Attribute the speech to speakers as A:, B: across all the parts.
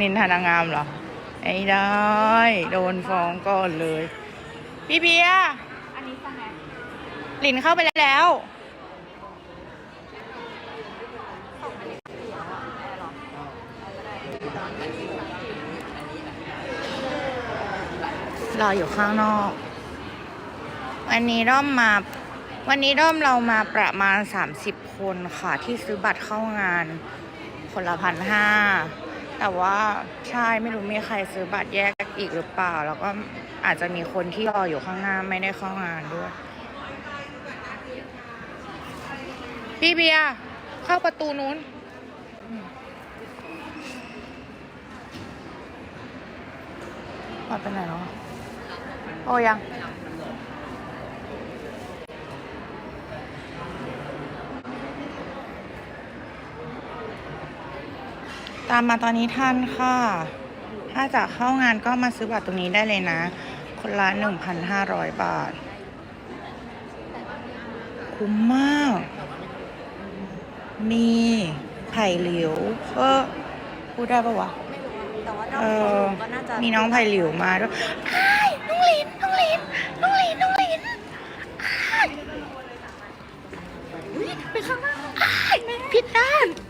A: นินทานางงามเหรอไอ้ได้ โดนฟ้องก่อนเลย พี่เบียร์
B: อันนี้ฟังไง
A: หลินเข้าไปแล้วรออยู่ข้างนอก วันนี้ร่อมมา วันนี้ร่อมเรามาประมาณ 30 คนค่ะ ที่ซื้อบัตรเข้างาน คนละพันห้า แต่ว่าใช่ไม่รู้มีใครซื้อบัตรแยกอีกหรือเปล่า แล้วก็อาจจะมีคนที่รออยู่ข้างหน้าไม่ได้เข้างานด้วย พี่เบียร์เข้าประตูนู้นมาไปไหนแล้วอะโอ้ยัง ตามมาตอนนี้ท่านค่ะ ถ้าจะเข้างานก็มาซื้อบัตรตรงนี้ได้เลยนะ คนละ 1,500 บาท คุ้มมาก มีไผ่หลิวเออพูดได้ปะวะ
B: แต่ว่า
A: เอ
B: น้อง
A: อ
B: ก็น่าจะ
A: มีน้องไผ่หลิวมาด้วยอ้ายน้องลินน้องลินน้องลินน้องลินอ้าย
B: ไปข้างหน้า
A: อ้ายผิดด้าน
B: มัน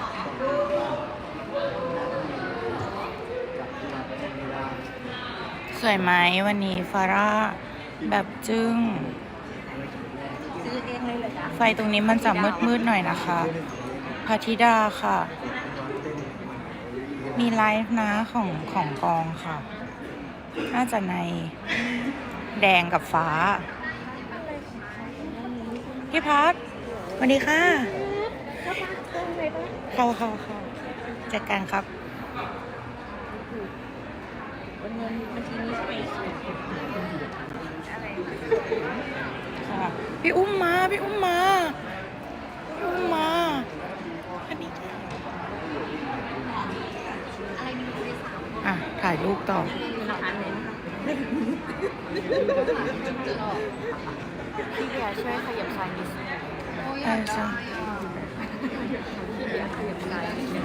A: สวยไหมวันนี้ฟาร่าแบบจึง้ง
B: ซื้อเองเลยเหรอจ๊ะ
A: ไฟตรงนี้มันจะมืดๆหน่อยนะคะพาธิดาค่ะ มีไลฟ์นะของของกองค่ะ น่าจะในแดงกับฟ้า พี่พัดสวัสดีค่ะ เข้าเข้าเข้าจัดการครับ
B: วั นเงินบัญชีนี้ใช่ไหม
A: ค่ะพี่อุ้มมา พี่อุ้มมา พี่อุ้มมาอันนี้
B: อะ
A: ถ่ายรูปต่อ
B: พี่เบียช่วยขยับซ้ายนิดนึง
A: ใช่
B: พี่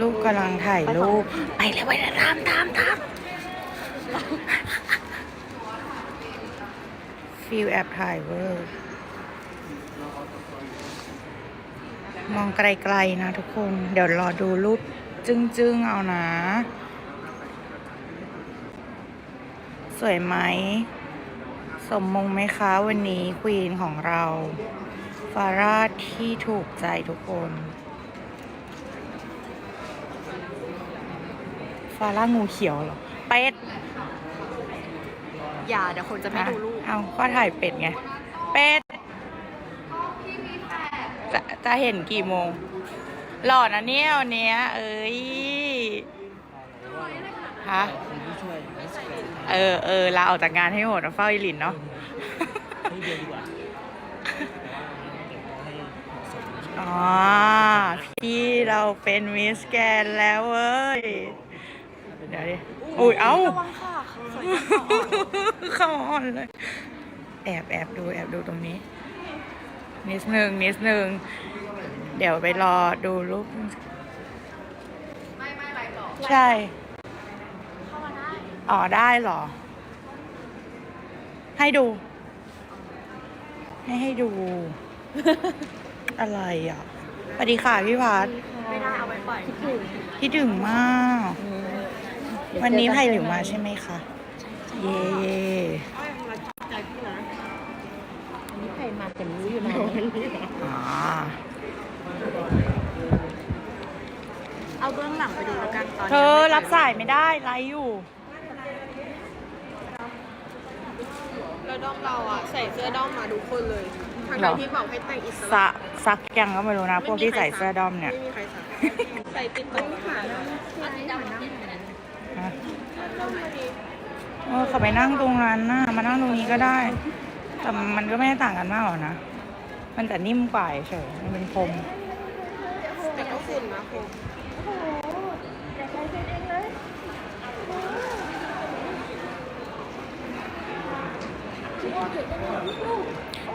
A: ลูกกำลังถ่ายรูป ไปเลยไปเลยตามตามตาม ฟิลแอบถ่ายเวอร์มองไกลๆนะทุกคน เดี๋ยวรอดูรูปจึ้งๆเอานะ สวยไหม สมมงไหมคะวันนี้ควีนของเรา ฟาร่าที่ถูกใจทุกคน ฟาร่างูเขียวเหรอ เป็ด
B: อย่าเดี๋ยวคนจะไม่ดูรูป
A: เอาก็ถ่ายเป็ดไง เป็ดจะจะเห็นกี่โมง หล่อนะเนี่ยวันเนี้ย เอ้ยฮะเออเออลาออกจากงานให้หมดนะเฝ้าอีหลินเนาะอ๋อ พี่เราเป็นมิสแกรนด์แล้วเว้ย เดี๋ยวดิอุ้ย เอ้า
B: ระวังค่ะสวยจัง
A: เข้าอ่อนเลย แอบแอบดูแอบดูตรงนี้ นิดนึงนิดนึง เดี๋ยวไปรอดูรูป
B: ไม่ไม่ไรหรอก
A: ใช่
B: เข้ามาได้
A: อ๋อ ได้เหรอ ให้ดู ให้ให้ดู อะไรอะสวัสดีค่ะพี่พัด
B: ไม่ได้เอาไว้ปล่อยคิดถึง
A: คิดถึงมาก วันนี้ไผ่หลิวมาใช่ไหมคะ เย่
B: อันนี้ใครมาแต่รู้อยู่นะ
A: อ๋อ
B: เอาเบื้องหลังไปดูแล้วกันตอน
A: เธอรับสายไม่ได้ไลฟ์อยู่
C: ด้อมเราอะใส่เสื้อด้อมมาทุกคนเลยทาง
A: หรอ
C: ที่บอกให้แต่งอิส
A: สะ
C: ระ
A: ซักยังก็ไม่รู้นะ พวกที่ใส่เสื้อดอมเนี่ย
C: ไม่มีใครสักใส่ติดต้นขา
A: ฮะเออเขาไปนั่งตรงนั้นน่ะมานั่งตรงนี้ก็ได้ แต่มันก็ไม่ได้ต่างกันมากหรอกนะ มันแต่นิ่มกว่าเฉยๆมันเป็นพรม
C: แต่ก็ฝุ่นนะคุณ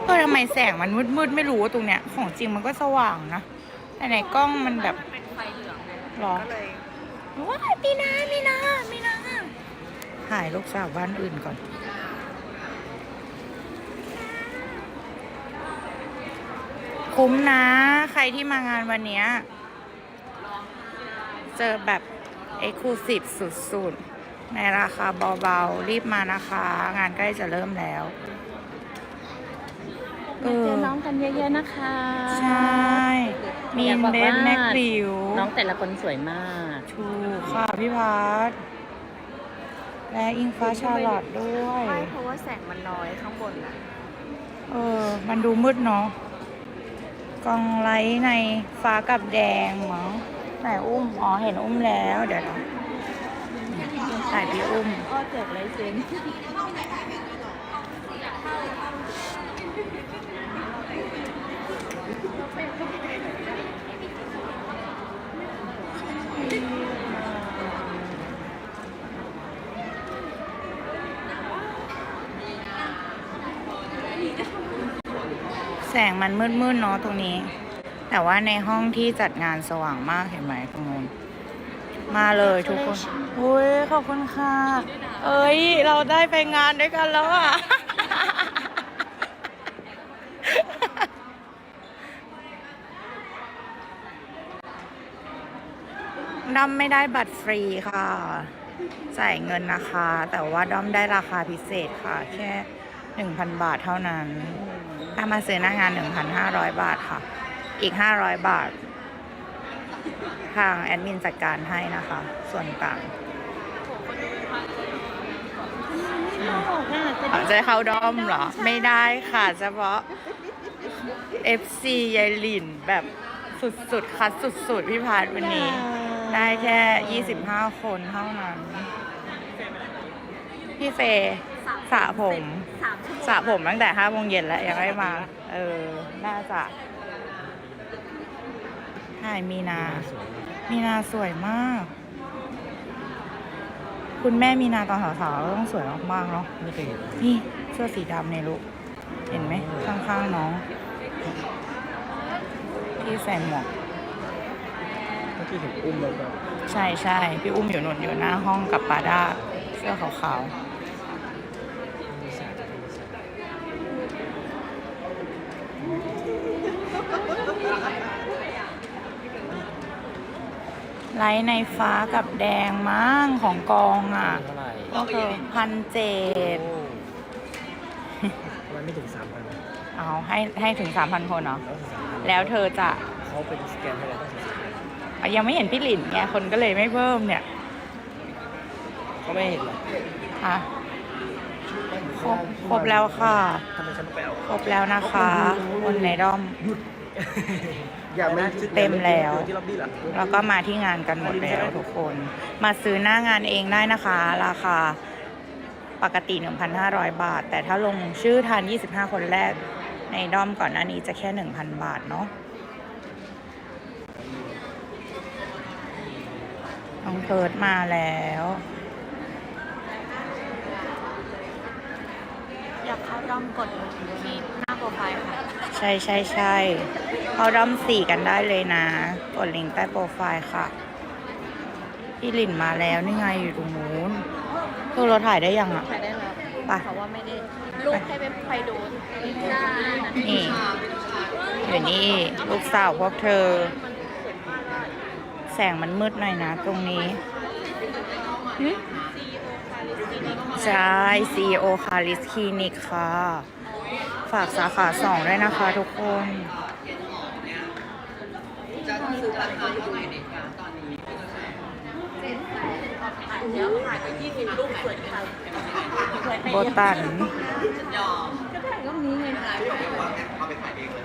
A: เออทำไมแสงมันมืดๆไม่รู้ว่าตรงเนี้ย ของจริงมันก็สว่างนะ แต่ในกล้องมันแบบ
B: เป็นไฟเหลืองไง
A: หรอ
C: ก็เลย
A: ว้ายมีนามีนามีนาถ่ายลูกสาวบ้านอื่นก่อน คุ้มนะ ใครที่มางานวันนี้ เจอแบบเอ็กลูซีฟสุดๆ ในราคาเบาๆ รีบมานะคะ งานใกล้จะเริ่มแล้ว เอ
B: เจ
A: อ
B: อน้องกันเยอะๆนะคะ
A: ใช่ มี
B: อยากบอก
A: เบ
B: ว่า
A: สแม็กริว
B: น้องแต่ละคนสวยมาก
A: ถูกค่ะพี่พัทและอิงฟ้าชาลอตด้วย
B: ใช่เพราะว่าแสงมันน้อยข้างบนอะ
A: เออ มันดูมืดเนาะกองไลท์ในฟ้ากับแดงมั้งไหนอุ้ม อ๋อ เห็นอุ้มแล้ว เดี๋ยวนะถ่ายพี่อุ้ม
B: อ้อเจ็บเลยเซน
A: แสงมันมืดๆเนาะตรงนี้ แต่ว่าในห้องที่จัดงานสว่างมากเห็นไหมตรงนู้นมาเลยทุกคนอุ้ยขอบคุณค่ะ เอ้ย เราได้ไปงานด้วยกันแล้วอะ ด้อมไม่ได้บัตรฟรีค่ะ จ่ายเงินนะคะ แต่ว่าด้อมได้ราคาพิเศษค่ะ แค่1,000บาทเท่านั้น ถ้ามาซื้อหน้างาน 1,500 บาทค่ะ อีก 500 บาท ทางแอดมินจัดการให้นะคะ ส่วนต่างอ๋อจะเข้าดอมเหรอ ไม่ได้ค่ะเฉพาะ FC ยายหลินแบบสุดๆคัดสุดๆ พี่พาร์ทวันนี้ ได้แค่ 25 คนเท่านั้น พี่เฟย์ สระผม
B: สามชั่วโมง
A: สระผมตั้งแต่5โมงเย็นแล้วยังไม่มา เออ น่าจะใช่มีนา มีนาสวยมาก คุณแม่มีนาตอนสาวๆก็ต้องสวยมากๆเนาะ
D: ไม่เคยเห็น
A: นี่เสื้อสีดำเนี่ยลูก เห็นไหมข้างๆน้อง ที่ใส่หมวก
D: เมื่อกี้เห็นอุ้มแล้วก็
A: ใช่ใช่พี่อุ้มอยู่นนอยู่หน้าห้องกับปาด้าเสื้อขาว
D: มีสาดมีสาด
A: ๆ ไลท์ในฟ้ากับแดงมั้งของกองอะ
D: เท่าไหร่
A: ก็คือพันเจ็ด
D: โอ้ทำไมไม่ถึงสามพัน
A: เอาให้ให้ถึงสามพันคนเหรอ
D: แล้วถึงสามพัน
A: แล้วเธอจะ
D: เขาเป็นสแกนให้เราต้องถึงสามพัน
A: อะยังไม่เห็นพี่หลินไงคนก็เลยไม่เพิ่มเนี่ย
D: เขาไม่เห็นหรอก
A: อะครบครบแล้วค่ะ
D: ทำไมฉันต้องไปเอา
A: ครบแล้วนะคะคนในด้อม
D: อย่าไม่
A: เต็มแล้ว
D: ที่ล็อบบี้เหรอ
A: แล้วก็มาที่งานกันหมดแล้วทุกคน มาซื้อหน้างานเองได้นะคะ ราคาปกติ 1,500 บาท แต่ถ้าลงชื่อทัน25 คนแรกในด้อมก่อนหน้านี้จะแค่ 1,000 บาทเนาะน้องเพิร์ดมาแล้ว
B: อยากเข้าด้อมกดที่หน้าโป รไฟล์ค่ะ
A: ใช่ใช่ใช่เขาด้อมสี่กันได้เลยนะ กดลิงก์ใต้โปรไฟล์ค่ะ พี่หลินมาแล้วนี่ไงอยู่ตรงนู้นเธอเราถ่ายได้ยังอะ
B: ใช้ได้แล้ว
A: ไป
B: เพราะว่าไม่ได้ลูกให้ไปไปดูได้
A: นี่ อยู่นี่ลูกสาวพวกเธอ แสงมันมืดหน่อยนะตรงนี้หึใช่ CEO คาริสคลินิกค่ะ ฝากสาขาสองด้วยนะคะทุกคน
B: จะซื้อราคาเท่าไหร่ในการตอนนี้โบตันก็เอาไป
A: ขา
B: ยเอง
A: เลย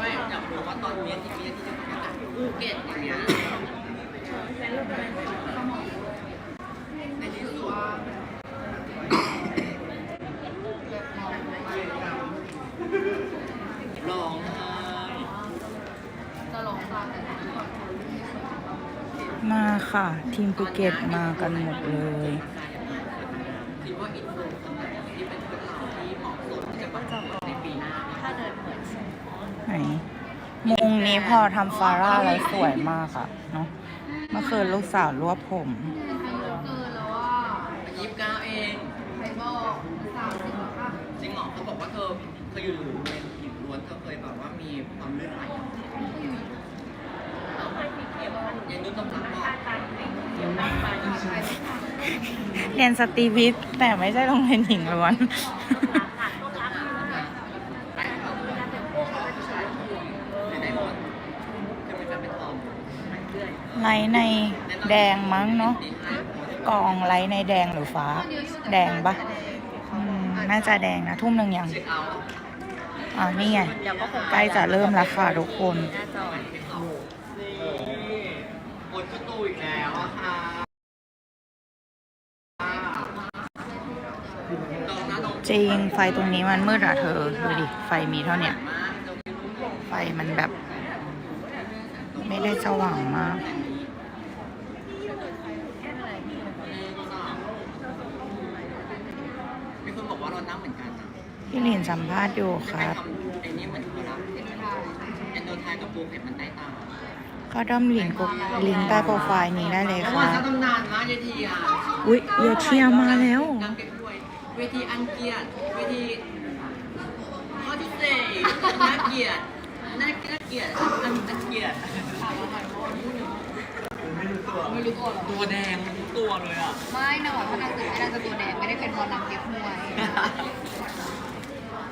D: ไม่อยากรู้ว่าตอนนี้ที่มีที่จะทำานภูเก็ตอย่างเงี้ยในที่สุด
A: ค่ะ ทีมภูเก็ตมากันหมดเลย
D: คิดว่าอินฟลูคนไหนที่เป็นคนเราที่เหมาะสมที่จะประกวดในปีหน้า
B: ถ้าเดินเหมือน
A: ไหนมุงนี้พอทำฟาร่าแล้วสวยมากอะเนาะเมื่อคืนลูกสาวรวบผม
B: เกินแล้วว่า
D: ยี่สิบเก้าเอง
B: ใครบอกสามสิบแล้วค่ะ
D: จริงเหรอเขาบอกว่าเธอเคยอยู่เป็นหญิงล้วนเธอเคยแบบว่ามีความลื่นไหลยังดูต้องรักบอก
A: เรียนสตรีวิทย์แต่ไม่ใช่โรงเรียนหญิงล้วน
D: ไล
A: ท์ในแดงมั้งเนาะกองไลท์ในแดงหรือฟ้า แดงปะน่าจะแดงนะ ทุ่มหนึ่งยัง
D: อาท์
A: อ่านี่ไงใกล้จะเริ่มแล้วค่ะทุกคน
D: บนประตูอีกแล้วอะค่ะลองนะลอง
A: จริงไฟตรงนี้มันมืดอะเธอดูดิไฟมีเท่าเนี้ย
D: มากเราไม่รู้บอก
A: ไฟมันแบบ ไม่ได้สว่างมาก
D: มีคนบอกว่าเราหน้าเหมือนกันนะ
A: พี่ลินสัมภาษณ์อยู่ค
D: ใคร
A: รับ
D: ทำไอ้นี่เหมือนเขารับเอนโดไทกับปูเผ็ดมันใต้ตา
A: ก็ด้อมลินกดลิงก์ใต้โปรไฟล์นี้ได้เลย
D: เพราะ
A: ค่ะ
D: ว่าจะตำนานมากเวทีอะ
A: อุ๊ยเยเชียร์มาแล้ว
D: นางเก็บด้วยเวทีอันเกียรติเวทีข้อที่เซน่าเกลียดน่าเกลียดอันอันเกลียด
B: ไม่รู้ตัวหรอ
D: ตัวแดงทุกตัวเลยอะ
B: ไม่นะหวานพนังตื่นไม่น่าจะตัวแดงไม่ได้เป็นเพราะนำเก็บมวย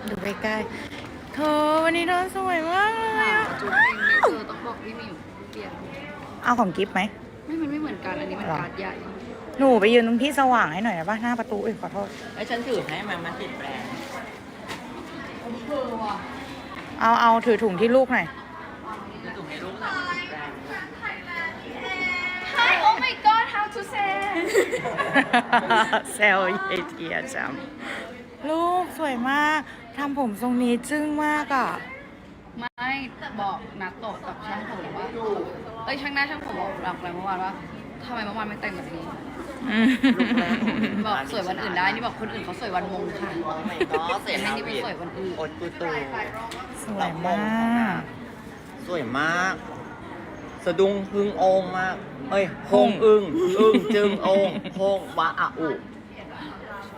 A: ดูใกล้ๆเธอวันนี้เธอสวยมากเลยอะ
B: จุ๊บเองไม่เจอต้องบอกพี่มิว เปลี่ยน
A: เอาของกิฟต์ไหม
B: ไม่มันไม่เหมือนกัน อันนี้มัน
A: หรอ
B: การ์ดใหญ่
A: หนูไปยืนตรงที่สว่างให้หน่อยนะป่ะหน้าประตูอุ้ยขอโทษ
D: ไอ้ฉันถือให้มันมันติดแบรนด์
B: เออว่ะ
A: เอาเอาถือถุงที่ลูกหน่อย
D: จะถูกให้ลูกหลานติดแบรนด์
B: Hi Oh my God how to say
A: เซลเยเทียจังลูกสวยมาก ทำผมทรงนี้จึ้งมากอะ
B: ไม่บอกนัดโตะกับช่างผมว่าเอ้ยช่างหน้าช่างผมบอกหลักเลยเมื่อวานว่าทำไมเมื่อวานไม่แต่งแบบนี้ บอกสวยวันอื่นได้นี่บอกคนอื่นเขาสวยวันมงค่ะ
D: โอ้ไม่ก็เสร็จ
B: ให้
D: แล้ว
B: นี่เป็นสวยวันอื่น
D: อดกูตู
A: สวยมาก
D: สวยมาก สะดุ้งพึ่งโองมากเฮ้ยโฮงอึ้งอึ้งจึงโองโฮงวะอะอุ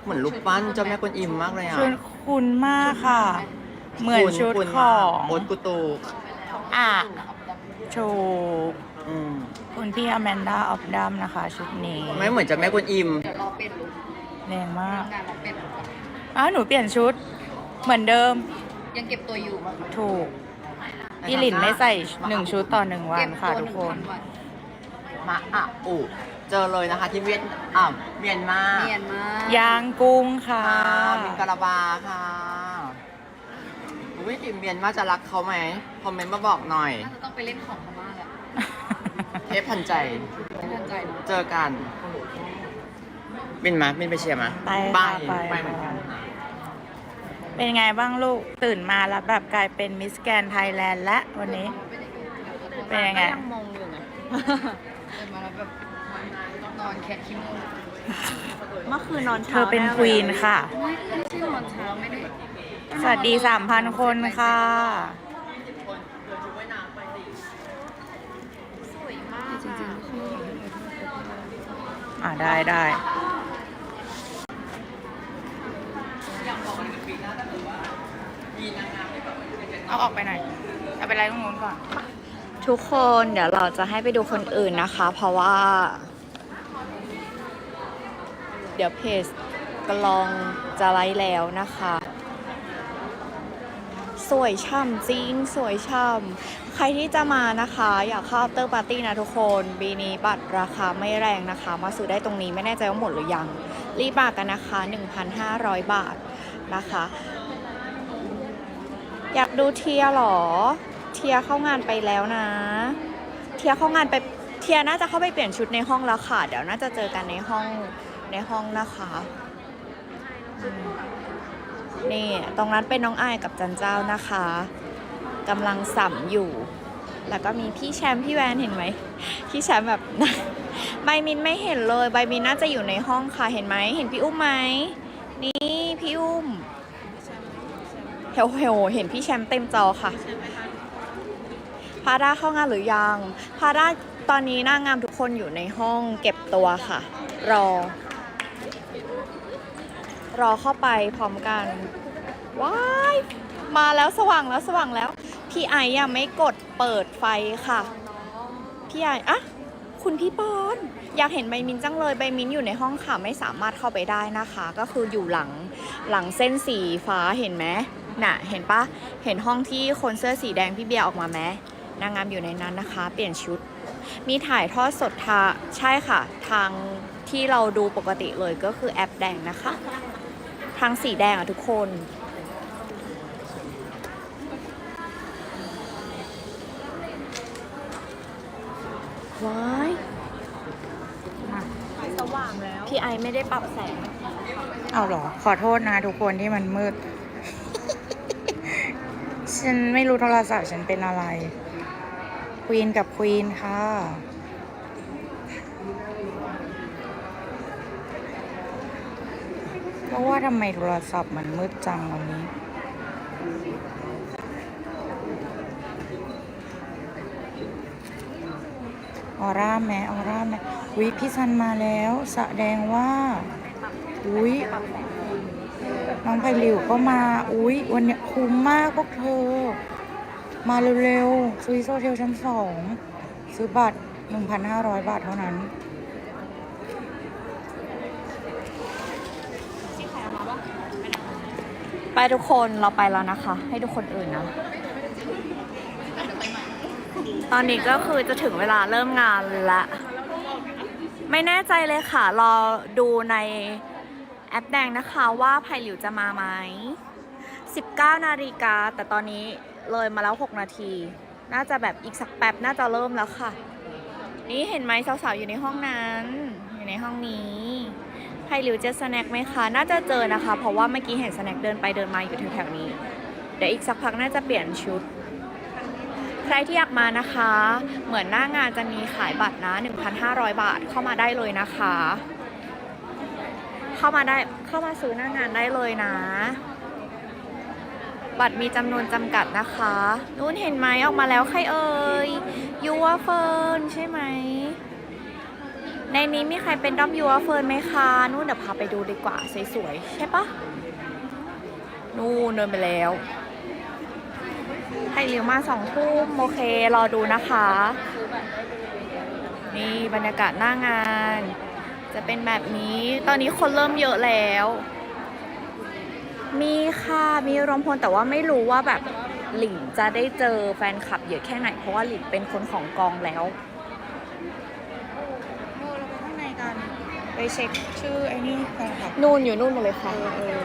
D: เหมือนรูปปั้นเจ้าแม่กวนอิมมากเลยอะ
A: ชุดคุณมากค่ะ เหมือนชุด
D: คุณ
A: ข
D: มา
A: อกง
D: อดกูตู
A: อะถูก
D: อืม
A: คุณพี่อแมนดาออฟดัมนะคะ ชุดนี้
D: ไม่เหมือนเจ้าแม่กวนอิม
B: เดี๋ยวรอเป็นลุก
A: แรงมาก
B: งานรอเป็นลุกก่อน
A: อ้าวหนูเปลี่ยนชุด เหมือนเดิม
B: ยังเก็บตัวอยู่
A: ถูกพี่หลินไม่ใส่หนึ่งชุดต่อหนึ่งวัน
B: เก็บ
A: ค่ะ
B: ตัว
A: ทุกคน
B: หงวัน
D: มาอะอุเจอเลยนะคะที่เวียดอ่าเมียนมา
B: เนียนมาก
A: ยางกุ้งค่ะ
D: ค่ะมินกะลาบาค่ะ วิติเมียนมาจะรักเขาไหมคอมเมนต์มาบอกหน่อย
B: น่าจะต้องไปเล่นของพม่าแหละ
D: เทปพันใจ
B: ไม่ทันใจเนอะ
D: เจอกันบินมาบินไปเชียร์มา
A: ไป
D: ไป
A: ค่ะไป
D: ไปเหมือนกันค่ะ
A: เป็นไงบ้างลูกตื่นมาแล้วแบบกลายเป็นมิสแกนไทยแลนด์และวันนี้ เป็นยังไง
B: ก็มองอยู่ไงเดินมาแล้วแบบนอนแคะขี้มูก
C: เมื่อคืนนอน
A: เธ
C: เช้า
A: อเป็นควีนค่ะ
B: ไม่ไม่ใช่นอนเช้าไม่ได้
A: สวัสดีสามพันคนค่ะ
B: จริงๆอ
A: อ่าได้ได้เอาออกไปหน่อยเอาไปไล่ตรงนู้นก่อน
E: ทุกคนเดี๋ยวเราจะให้ไปดูคนอื่นนะคะ เพราะว่า เดี๋ยวเพจกลองจะไลฟ์แล้วนะคะ สวยช่ำจริง สวยช่ำใครที่จะมานะคะ อยากเข้า after party นะทุกคนปีนี้บัตรราคาไม่แรงนะคะ มาซื้อได้ตรงนี้ไม่แน่ใจว่าหมดหรือยัง รีบมากันนะคะ 1,500 บาทนะคะ อยากดูเทียหรอ เทียเข้างานไปแล้วนะ เทียเข้างานไปเทียน่าจะเข้าไปเปลี่ยนชุดในห้องแล้วค่ะ เดี๋ยวน่าจะเจอกันในห้องในห้องนะคะ นี่ตรงนั้นเป็นน้องอายกับจันเจ้านะคะกำลังสัมอยู่ แล้วก็มีพี่แชมป์พี่แวนเห็นไหมพี่แชมป์แบบ ใบมินไม่เห็นเลย ใบมินน่าจะอยู่ในห้องค่ะเห็นไหมเห็นพี่อุ้มไหมนี่พี่อุ้มเฮลเฮลเห็นพี่แชมป์เต็มจอค่ะพาด้าเข้างานหรือยังพาด้าตอนนี้นางงามทุกคนอยู่ในห้องเก็บตัวค่ะ รอ รอเข้าไปพร้อมกันว้ายมาแล้วสว่างแล้วสว่างแล้ว พี่ไอยังไม่กดเปิดไฟค่ะ พี่ไอ้อะคุณพี่ปอน อยากเห็นใบมินจังเลยใบมินอยู่ในห้องค่ะไม่สามารถเข้าไปได้นะคะ ก็คืออยู่หลังหลังเส้นสีฟ้าเห็นไหมน่ะเห็นปะเห็นห้องที่คนเสื้อสีแดงพี่เบียร์ออกมาไหมนางงามอยู่ในนั้นนะคะ เปลี่ยนชุด มีถ่ายทอดสดทาใช่ค่ะ ทางที่เราดูปกติเลยก็คือแอปแดงนะคะ ทางสีแดงอะทุกคน ว้ายสว่างแล้ว พี่ไอไม่ได้ปรับแสง
A: เอาเหรอ ขอโทษนะทุกคนที่มันมืด ฉันไม่รู้โทรศัพท์ฉันเป็นอะไร ควีนกับควีนค่ะ เพ ราะว่าทำไมโทรศัพท์มันมืดจังวันนี้ ออร่าแม่ออร่าแม่วิพี่ซันมาแล้วแสดงว่าอุ้ยน้องไผ่หลิวก็มาอุ้ยวันเนี้ยคุ้มมากพวกเธอ มาเร็วๆสวิสโซเทลชั้นสองซื้อบัตร 1,500 บาทเท่านั้น
E: ไปทุกคนเราไปแล้วนะคะ ให้ทุกคนอื่นนะ ตอนนี้ก็คือจะถึงเวลาเริ่มงานละไม่แน่ใจเลยค่ะ รอดูในแอปแดงนะคะว่าไผ่หลิวจะมาไหม 19 นาฬิกา แต่ตอนนี้เลยมาแล้ว 6 นาที น่าจะแบบอีกสักแป๊บน่าจะเริ่มแล้วค่ะ นี่เห็นไหมสาวๆอยู่ในห้องนั้น อยู่ในห้องนี้ ไผ่หลิวเจะสแน็คไหมคะ น่าจะเจอนะคะ เพราะว่าเมื่อกี้เห็นสแน็คเดินไปเดินมาอยู่แถวๆนี้ เดี๋ยวอีกสักพักน่าจะเปลี่ยนชุด ใครที่อยากมานะคะ เหมือนหน้างานจะมีขายบัตรนะ 1,500 บาทเข้ามาได้เลยนะคะ เข้ามาได้เข้ามาซื้อหน้างานได้เลยนะ บัตรมีจำนวนจำกัดนะคะนู้นเห็นไหมออกมาแล้วใครเอ่ยยูวเฟิร์นใช่ไหม ในนี้มีใครเป็นด้อมยูวเฟิร์นไหมคะนู่นเดี๋ยวพาไปดูดีกว่าสวยๆใช่ปะนู่นเดินไปแล้วให้เร็วมาสองทุ่มโอเครอดูนะคะ นี่บรรยากาศหน้างาน จะเป็นแบบนี้ตอนนี้คนเริ่มเยอะแล้ว มีค่ะมีรวมพลแต่ว่าไม่รู้ว่าแบบหลินจะได้เจอแฟนคลับเยอะแค่ไหนเพราะว่าหลินเป็นคนของกองแล้ว
A: เออเราไปข้างในกัน ไปเช็คชื่อไอ้นี่แฟนคลับ
E: นู่นอยู่นู่นหมดเลยค่ะ
A: เออเออ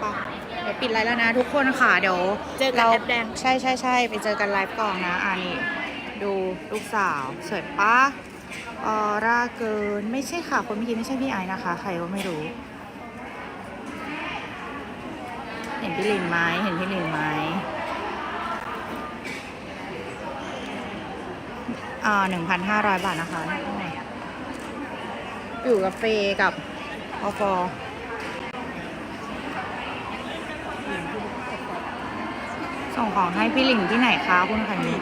A: ไปะเดี๋ยวปิดไลฟ์แล้วนะทุกคนค่ะ เดี๋ยว
E: เจอกัน
A: รา
E: แอปแดง
A: ใช่ใช่ใช่ไปเจอกันไลฟ์ก่อนนะอ่านี่ดูลูกสาวสวยปะออร่าเกินไม่ใช่ค่ะ คนเมื่อกี้ไม่ใช่พี่ไอซ์นะคะ ใครก็ไม่รู้ เห็นพี่ลินไหมเห็นพี่ลินไหมอ่าหนึ่งพันห้าร้อยบาทนะคะข้างใน อยู่กับเฟย์กับอฟอส่งของให้พี่หลิงที่ไหนคะคุณคันนี้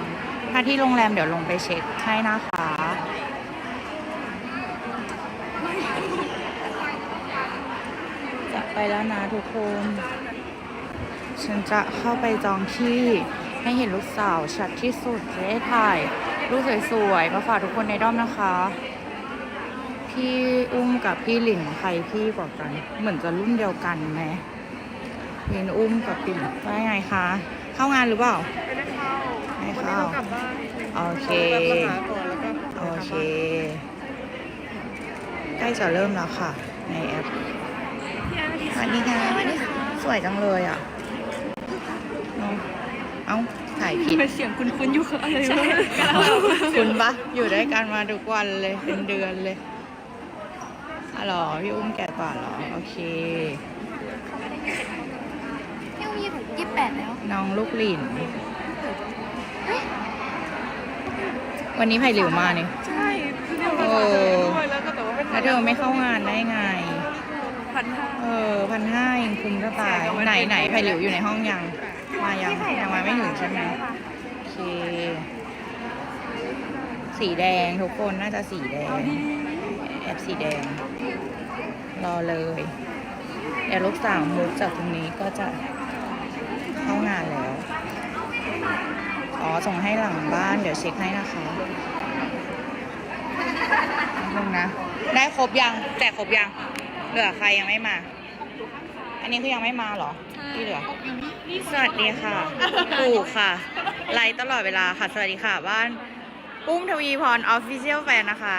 A: ถ้าที่โรงแรมเดี๋ยวลงไปเช็คให้นะคะจะไปแล้วนะทุกคน ฉันจะเข้าไปจองที่ให้เห็นลูกสาวชัดที่สุดจะได้ถ่ายรูปสวยๆ มาฝากทุกคนในด้อมนะคะ พี่อุ้มกับพี่หลินใครพี่กว่ากัน เหมือนจะรุ่นเดียวกันไหมเรียนอุ้มกับปิ่นว่าไงคะ เข้างานหรือเปล่าไม่เข้าโอเคโอเคใกล้จะเริ่มแล้วค่ะ ในแอปสวัสดีค่ะสวยจังเลยอะเนอะาถ่ายผิด
C: เสียงคุณคุณอยู่คืออะไรวะ
A: คุณปะอยู่ด้วยกันมาทุกวันเลยเป็นเดือนเลยอ๋อเหรอ พี่อุ้มแก่กว่าเหรอ โอเค
B: พี่อุ้มยี่สิบยี่สิบแปดแล้ว
A: น้องลูกหลินวันนี้ไผ่หลิวมาเนี่ย
C: ใช่คือเดียว
A: โอ้
C: ด้วยแล้วก็แต่ว่าเป็น
A: แล้วเธอไม่เข้างานได้ไง
C: พันห้า
A: เออพันห้าเองคุ้มจะตายไหนไหนไผ่หลิวอยู่ในห้องยัง มายังยังมาไม่ถึงใช่ไหม โอเค สีแดงทุกคนน่าจะสีแดง แอบสีแดง รอเลยเดี๋ยวลูกสาวมุกจากตรงนี้ก็จะเข้างานแล้ว อ๋อ ส่งให้หลังบ้านเดี๋ยวเช็คให้นะคะนิดนึงนะ ได้ครบยัง แจกครบยัง เหลือใครยังไม่มา อันนี้คือยังไม่มาเหรอ ที่เหลือ สวัสดีค่ะถูกค่ะ ไลฟ์ตลอดเวลาค่ะ สวัสดีค่ะบ้าน ปุ้มทวีพรออฟฟิเชียลแฟนนะคะ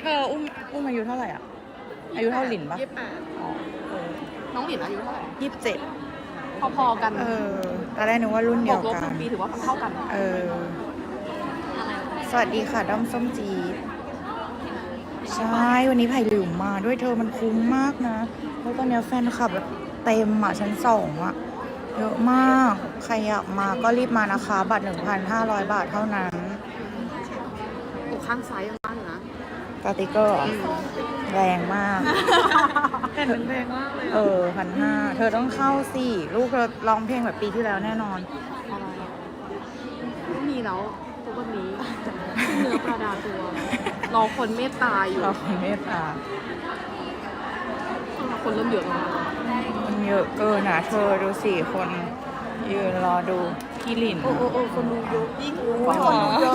A: เธออุ้มอุ้มอายุเท่าไหร่อะ อายุเท่าหลินปะ
C: ยี่สิบแปด
A: อ๋อเออ
C: น้องหลินอายุเท่าไหร่
A: ยี่สิบเจ็ด
C: พอๆกัน
A: เออตอนแรกนึกว่ารุ่น
C: บ
A: เดี
C: ว
A: ย
C: ก
A: ว
C: ลบ
A: กั
C: หนึ่
A: น
C: งปีถือว่าเท่ากัน
A: เออสวัสดีค่ะด้อมส้มจีดใช่ วันนี้ไผ่หลิวมาด้วยเธอมันคุ้มมากนะเพราะตอนเนี้ยแฟนคลับแบบเต็มอะชั้นสองอะเยอะมาก ใครอยากมาก็รีบมานะคะ บัตร 1,500 บาทเท่านั้น
C: ตก ข้างซ้ายยังบ้านอยู่นะ
A: สติกเกอร์เหรอแรงมาก
C: แผ่นแพงมากเลย
A: เออพันห้าเธอต้องเข้าสิ ลูกเธอร้องเพลงแบบปีที่แล้วแน่นอน
C: ไม่มีแล้วทุกวันนี้เนื้อประดาตัวรอคนเมตตาอยู่
A: เราเมตตา
C: คนเริ่มเยอะแล้วนะ
A: มันเยอะเกินอะเธอดูสี่คน ยืนรอดูพี่หลิน
C: โอ้โอ้โอ้คนดูเยอะยิ่ง
A: ว้าว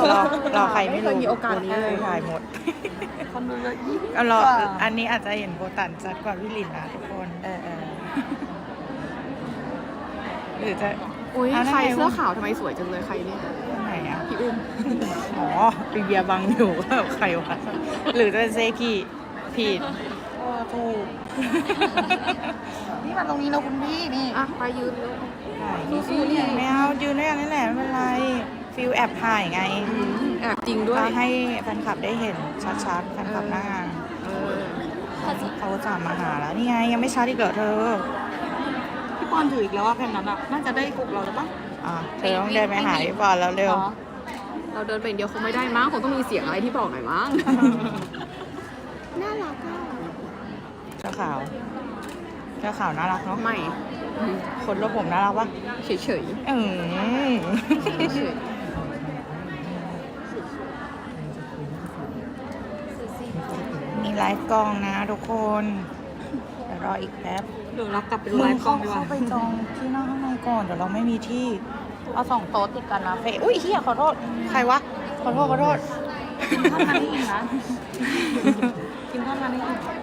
A: เราเราใครไม่
C: เค
A: รู้
C: ยมีโอกาสนี้เลย
A: ถ่ายหมด
C: คนดูเยอะยิ่ง
A: เอาเราอันนี้อาจจะเห็นโบตันชัดกว่าพี่หลินนะทุกคน
C: เออเออ
A: หรือจะ
C: อุ้ย
A: อะนั่น
C: ใคร
A: ไง
C: เสื้อขาวทำไมสวยจังเลยใครเนี่ย
A: ไหนอะ
C: พี่อุ้ม
A: อ๋อปีเบียร์บังอยู่แบบใครวะหรือจะเป็นเซกิผิดโอ้ถูกนี่มาตรงนี้นะคุณพี่นี่
C: อะไปยืนเลย
A: ถ่ายนี่สิเนี่ยไม่เอายืนด้วยกันนี่แหละไม่เป็นไรฟิลแอบถ่ายไง
C: แอบจริงด้วย
A: ก็ให้แฟนคลับได้เห็นชัดๆแฟนคลับหน้างาน
C: เออ
A: เขาจะมาหาแล้วนี่ไงยังไม่ชัดอีกเหรอเธอ
C: พี่ปอนถืออีกแล้วว่าแผ่นนั้นอะน่าจะได้กลุ่มเราแล้วปะ
A: อะเธอต้องเดินไปหาพี่บอลแล้วเร็ว
C: หรอเราเดินไปอย่างเดียวคงไม่ได้มั้งคงต้องมีเสียงอะไรที่บอกหน่อยมั้ง น่ารักอะ
A: เจ้าขาว เจ้าขาวน่ารักเนาะ
C: ใหม่
A: คนรบผมน่ารักปะ
C: เฉยเฉย
A: เออ
C: เฉย
A: มีไลฟ์กล้องนะทุกคนเดี๋ยวรออีกแป๊บ
C: เดี๋ยวเรากลับไปดู
A: มึ
C: ไล
A: ง
C: ฟ์กล้
A: เข้า
C: องดีกว่า
A: เข้าไปจองที่นั่งข้างในก่อนเดี๋ยวเราไม่มีที่ เอาสองโต๊ะติดกันนะเฟยอุ้ยเฮียขอโทษ ใครวะ ขอโทษขอโทษ
C: กินข้าวมันได้อีกนะกินข้าวมันได้อีก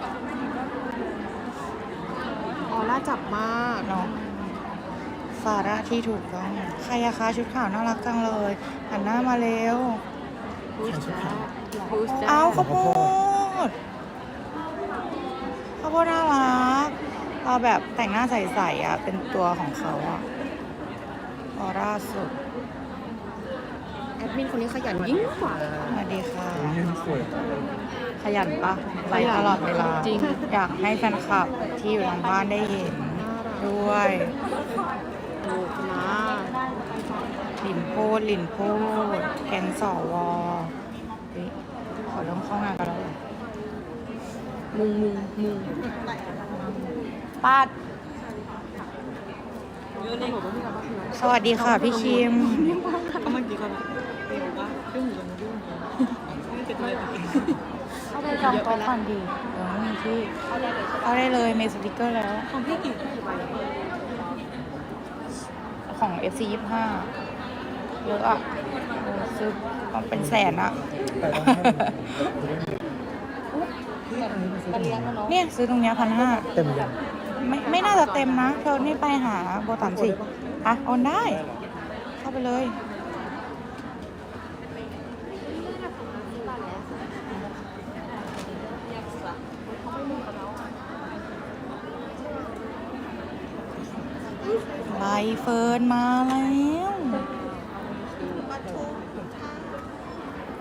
C: ออ ร่าจับมาก
A: เนาะฟาร่าที่ถูกต้องใครอะคะชุดขาวน่ารักจังเลยหันหน้ามาเร็ว
C: พูดจ้าพูดจ้า
A: เอาข้าวโพดข้าวโพดน่ารักเอาแบบแต่งหน้าใสๆอะเป็นตัวของเขาอะออร่าสุด
C: แอดมินคนนี้ขยันยิ่งกว่า
A: สวัสดีค่ะขยันปะไลฟ์
C: ขยัน
A: ตลอดเวลา
C: จริง
A: อยากให้แฟนคลับที่อยู่ทางบ้านได้เห็นด้วย
C: ถูกนะ
A: หลินโพดหลินโพดแกงสอวอเฮ้ยขอเริ่มเข้างานกันแล้วเหรอ
C: มุงมุงมุง
A: ปาด สวัสดีค่ะพี่คิมเข้าไปจองโต๊ะก่อนดีเดี๋ยวมีที่เขาได้เลยมีสติกเกอร์แล้ว
C: ของพี่กี่ใบ
A: ของ FC 25เยอะอะเออซื้อมาเป็นแสนอะเนี่ยซื้อตรงเนี้ยพันห้า
D: เต็มยัง
A: ไม่ไม่น่าจะเต็มนะเธอนี่ไปหาโบตันสิอะโอนได้ เข้าไปเลย ใบ เฟิร์นมาแล้ว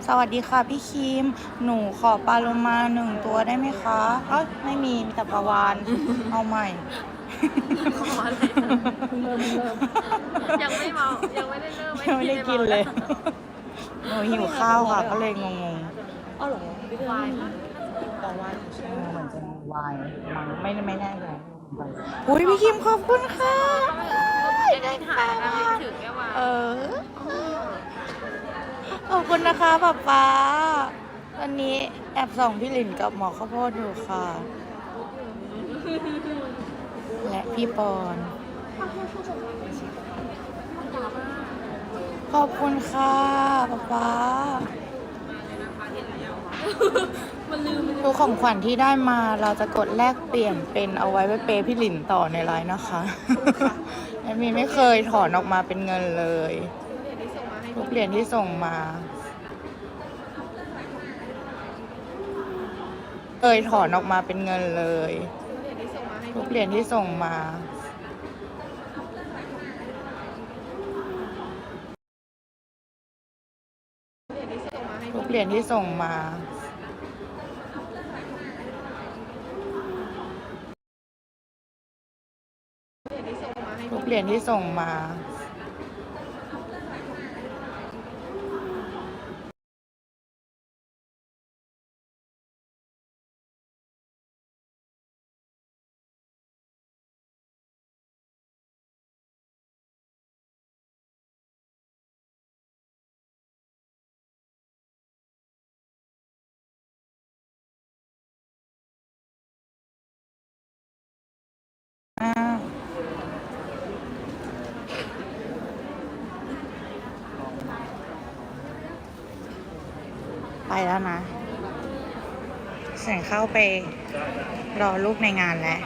A: สวัสดีค่ะพี่คิม หนูขอปลาโลมาหนึ่งตัวได้ไหมคะ เอ้ยไม่มีมีแต่ปลาวาน เอาใหม่
C: ขออะไรเริ่มเริ่มยังไม่เมายังไม่ได้เริ่ม
A: ยังไม่ได้กินเลยหนูหิวข้าวค่ะ ก็เลยงง
C: อ๋อเหรอวาย
A: ๆแต่ว่าเหมือนจะมีวายมั้งไม่ไม่แน่ใจอุ้ยพี่คิมขอบคุณค่ะ
C: ได้ถ่ายถึงแค่ว่า
A: เออ ขอบคุณนะคะป๊าป๊าวันนี้แอบส่องพี่หลินกับหมอข้าวโพดอยู่ค่ะ และพี่ปอน ขอบคุณค่ะป๊าป๊า ทุกของขวัญที่ได้มาเราจะกดแลกเปลี่ยนเป็นเอาไว้ไปเปย์พี่หลินต่อในไลน์นะคะแอดมีไม่เคยถอนออกมาเป็นเงินเลยทุกเหรียญที่ส่งมาเคยถอนออกมาเป็นเงินเลย ทุกเหรียญที่ส่งมาทุกเหรียญที่ส่งมา ทุก เหรียญที่ส่งมา แล้วนะเสียงเข้าไปรอลูกในงานแล้ว